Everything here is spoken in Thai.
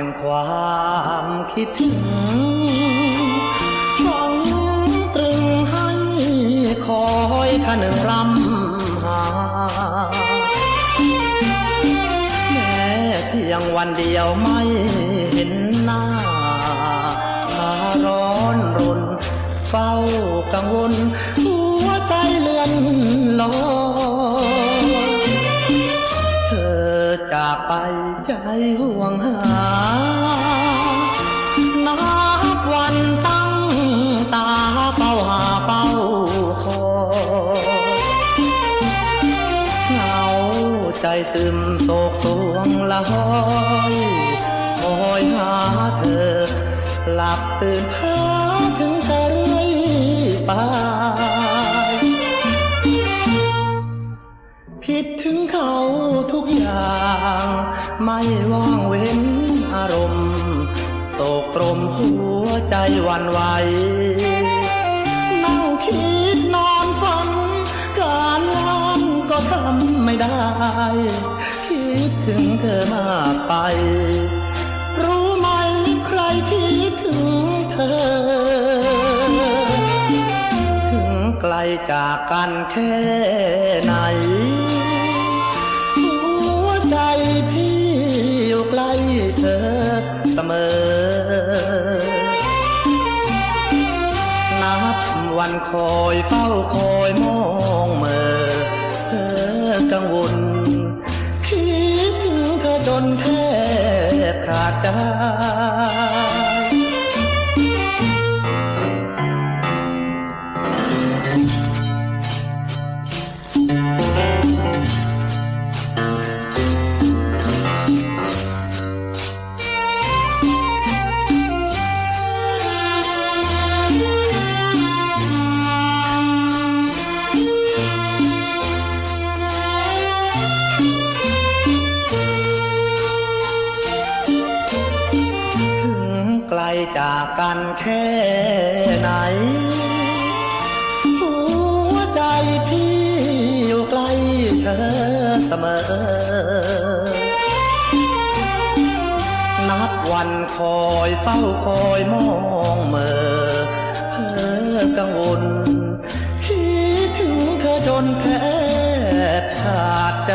ห่งความคิดถึงฝังตรึงให้คอยขนึงรำหา แม้เพียงวันเดียวไม่เห็นหน้าพาร้อนรนเฝ้ากังวลหัวใจเลื่อนลอยเธอจากไปใจห่วงหา ใจซึมโศกสวงละห้อยคอยหาเธอ หลับตื่นพ้อถึงเธอเรื่อยไปคิดถึงเขาทุกอย่าง ไม่ว่างเว้นอารมณ์โศกตรมหัวใจวันไหว ไม่ได้ คิดถึงเธอมากไป รู้ไหมใครคิดถึงเธอ ถึงไกลจากกันแค่ไหน หัวใจพี่อยู่ใกล้เธอเสมอนับวันคอยเฝ้าคอยมองเมื่อ บ ไกลจากกันแค่ไหน หัวใจพี่อยู่ใกล้เธอเสมอ นับวันคอยเฝ้าคอยมองเมื่อเธอกังวลคิดถึงเธอจนแทบขาดใจ